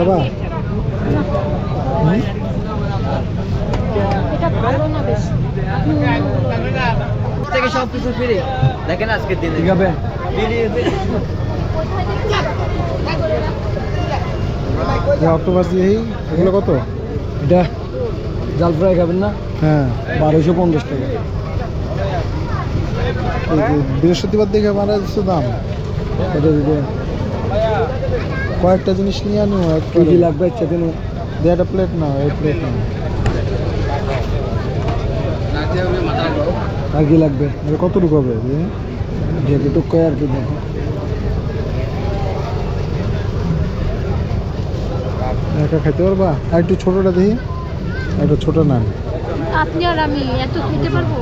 খাবা? থেকে সব কিছু ফ্রি। দেখেন আজকের দিনে। ঠিক আছে। অক্টোপাস দিয়ে এগুলো কত? এটা জাল ফ্রাই খাবেন না? হ্যাঁ বারোশো পঞ্চাশ টাকা। বৃহস্পতিবার দেখে মারা যাচ্ছে দাম। এটা কয়েকটা জিনিস নিয়ে আনো কি কি লাগবে ইচ্ছা দিন? দেড়টা প্লেট নাও এই প্লেট নাও। আর কি লাগবে? এটা কতটুকু হবে? যেটুকু কয় আর কি দেখো। একা খাইতে পারবা? আর একটু ছোটটা দেখি। একটা ছোট নান আপনি আর আমি এত খেতে পারব?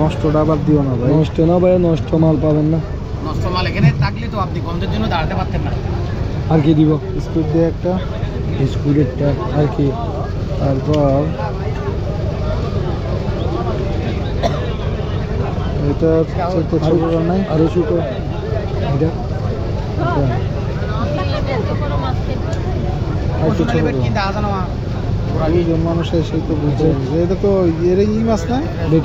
নষ্টটা আবার দিও না ভাই। নষ্ট না ভাই নষ্ট মাল পাবেন না। নষ্ট মাল এখানে থাকলে তো আপনি গন্ধের জন্য দাঁড়াতে পারতেন না। আর কি দিব? স্কুট দিয়ে একটা বিস্কুটেরটা আর কি? তারপর এটা তো নাই। আরও ছোটো। এটা? ছোটো মানুষ এসে তো বুঝছে যে এটা তো এর ই মাছ না? রেট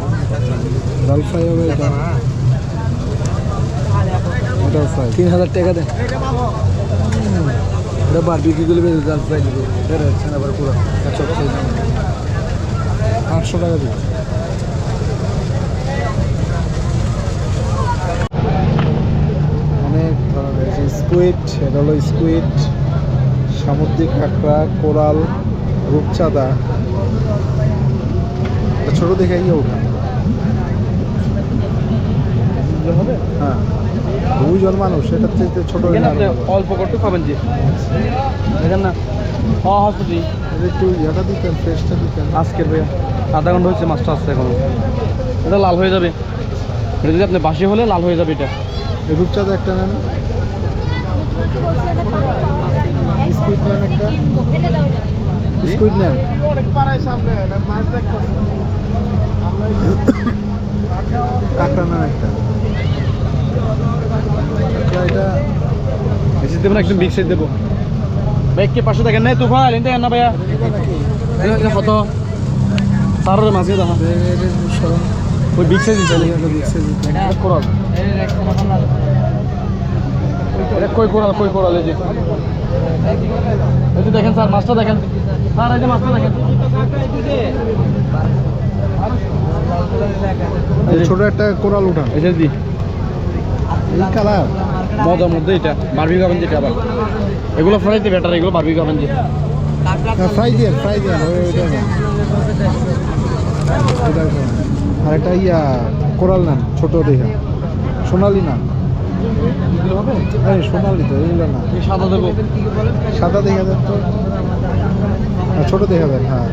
ডাল ফ্রাই হবে এটা। এটা ফ্রাই তিন হাজার টাকা দেন। এটা বারবিকি গুলো বেশি জাল ফ্রাই দিব এটা হচ্ছে আবার পুরো একশো আটশো টাকা দিব অনেক ধরনের যে এটা হলো স্কুইড সামুদ্রিক কাঁকড়া কোরাল রূপচাঁদা। ছোট দেখে ইয়ে ওঠা হ্যাঁ দুজন মানুষ এটার থেকে ছোট। অল্প করতে পাবেন যে দেখেন না হসপিটাল। একটু ইয়েটা দিতেন ফ্রেশটা দিতেন। আজকের ভাইয়া আধা ঘণ্টা হচ্ছে মাছটা আসছে এখনও। এটা লাল হয়ে যাবে। এটা যদি আপনি বাসি হলে লাল হয়ে যাবে এটা। রূপচাঁদা একটা নেন। স্কুইড নেন একটা। ফেলে দাও স্কুইড নেন। কাঁকড়া নেন একটা কাঁকড়া এটা বেশি দেবো না একদম বিগ সাইজ দেবো। ভাই কে পাশে দেখেন নাই তুফান এনতে না ভাইয়া। কত? তার মাঝে দেখা ওই বিগ সাইজ দিতে কোরাল এটা কই কোরাল কই কোরাল এই যে? এই যে দেখেন স্যার মাছটা দেখেন। স্যার এই যে মাছটা দেখেন। ছোট একটা কোরাল উঠান। এই যে দি। এই কালার। মজার মধ্যে এটা বারবি খাবেন যেটা আবার। এগুলো ফ্রাইতে বেটার এগুলো বারবি খাবেন যে ফ্রাই দিয়ে ফ্রাই দিয়ে ওইটা এটা আর একটা ইয়া কোরাল নেন ছোট দেখা সোনালি না আরে সোনালি তো এইগুলো না। এই সাদা দেবো। সাদা দেখা দেন তো। হ্যাঁ, ছোট দেখা হ্যাঁ।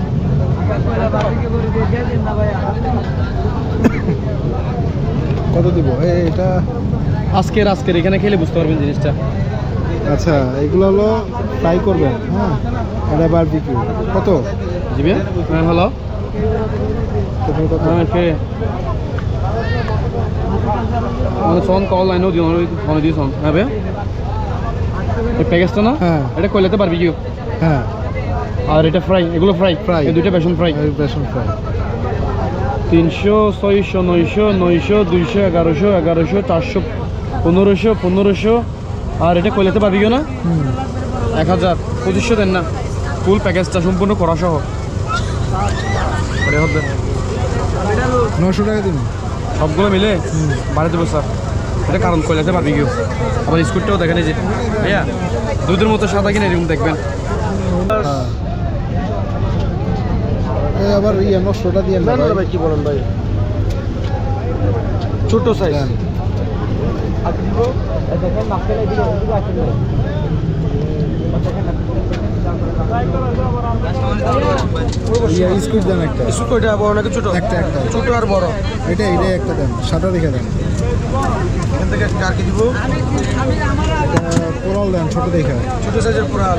কত দিব? এটা আজকের আজকের এখানে খেলে বুঝতে পারবেন জিনিসটা। আচ্ছা এগুলো হলো ফ্রাই করবেন হ্যাঁ? এটা বারবিকিউ কত? জিবে হ্যাঁ কত? হ্যাঁ সন কল লাইনও দিও ফোনে দিও সন হ্যাঁ বে? এই প্যাকেজটা না? হ্যাঁ। এটা কইলেতে পারবি কি হ্যাঁ। আর এটা ফ্রাই এগুলো ফ্রাই. এই বেসন ফ্রাই এই বেসন ফ্রাই তিনশো ছয়শো নয়শো নয়শো দুইশো এগারোশো এগারোশো চারশো পনেরোশো পনেরোশো। আর এটা কইলেতে পারবি না এক হাজার। পঁচিশশো দেন না। ফুল প্যাকেজটা সম্পূর্ণ করা সহ নশো টাকা দিন। সবগুলো মিলে? বাড়ি দেবো স্যার। এটা কারণ কইলাতে পারবি কেউ? আবার স্কুটটাও দেখেন যে। ভাইয়া দুধের মতো সাদা কিনে এরকম দেখবেন। হ্যাঁ। এই আবার ইয়ে নশোটা দিয়ে কি বলেন ভাই? ছোট সাইজ দেন। দেখেন মাঝখানে এদিকে এদিকে আসেন না। স্কুইড দেন একটা। বড় নাকি ছোট? একটা একটা। ছোট আর বড়। এটা এটাই একটা দেন। সাদা দেখে দেন। এখান থেকে কার কি দিব? কোরাল দেন ছোট দেখে। ছোট সাইজের কোরাল।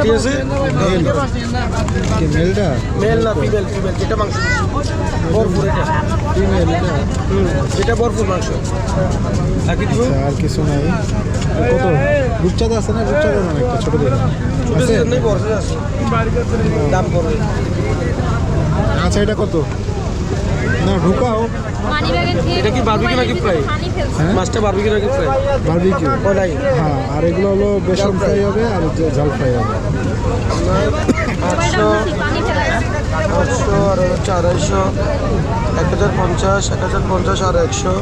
আছে? মেল। কি মেলটা? মেল না ফিমেল ফিমেল যেটা মাংস। ভরপুর এটা। কি এটা যেটা ভরপুর মাংস। বাকি দিব আচ্ছা, আর কিছু নাই। কত? রূপচাঁদা আছে না? রূপচাঁদা দেন একটা ছোট দেখে আছে? দাম পড়বে। আচ্ছা এটা কত? না ঢুকাও। এটা কি barbecue নাকি fry? পানি ফেলছে। হ্যাঁ? মাছটা বারবিকি নাকি ফ্রাই বারবিকিউ ও হ্যাঁ আর এগুলো হলো বেসন ফ্রাই হবে আর যে ঝাল ফ্রাই হবে। আটশো আটশো আর হচ্ছে আড়াইশো। এক হাজার পঞ্চাশ এক হাজার পঞ্চাশ আর একশো।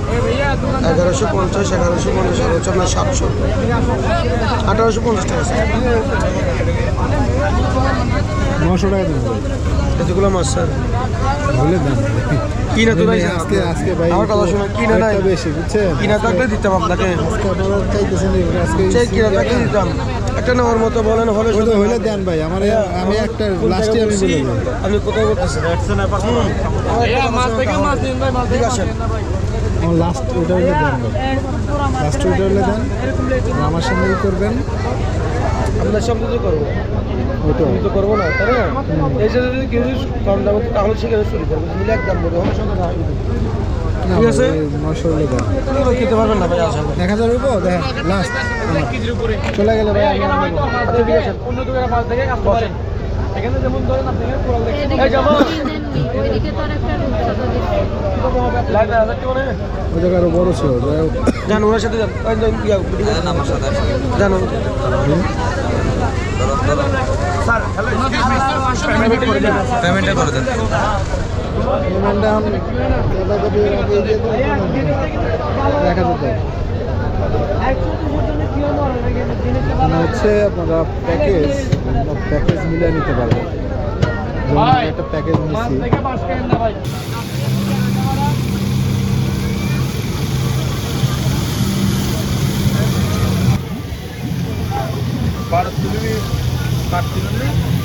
এগারোশো পঞ্চাশ এগারোশো পঞ্চাশ আর হচ্ছে আপনার সাতশো। আঠারোশো পঞ্চাশ টাকা। নশো টাকা দেন ভাই। এতগুলো মাছ স্যার? ভুলে দেন। কিনা তো নাই। আজকে আজকে ভাই আমার কথা শুনে কিনা নাই। বেশি বুঝছেন? কিনা থাকলে দিতাম আপনাকে। আজকে আপনারা চাইতেছেন আজকে সেই কিনা থাকলে দিতাম। একটা নেওয়ার মতো বলেন হলে ওই তো হইলে দেন ভাই আমার আমি একটা লাস্টে আমি বলে আছে। আমার লাস্ট দেন লাস্ট দেন। আমার করবেন। আপনার তো করব। আমি তো করব না তাই না? এই যদি কেউ কম দামে তাহলে সেখানে শুরু করব মিলে এক দাম বলব আমার সাথে না না ঠিক আছে। নশো হইলে দেন এগুলো খেতে পারবেন না ভাই আশা এক হাজার উপর দেখেন লাস্ট চলে গেলে ভাই আচ্ছা ঠিক আছে। অন্য দোকানে মাছ দেখে কাজ করেন এখানে যেমন ধরেন আপনি কোরাল দেখেন এদিকে দেননি ওইদিকে তো আর একটা রূপসাদা দিচ্ছে লাগবে হাজার টাকা নেবে ওই জায়গায় আরও বড় ছিল জান ওনার সাথে যান। যান, ইয়া, ঠিক আছে? জানো পেমেন্টটা করে দেন। পেমেন্টটা এখন মানে হচ্ছে আপনারা প্যাকেজ প্যাকেজ মিলিয়ে নিতে পারবেন একটা প্যাকেজ নিচ্ছি Bad Kürnli.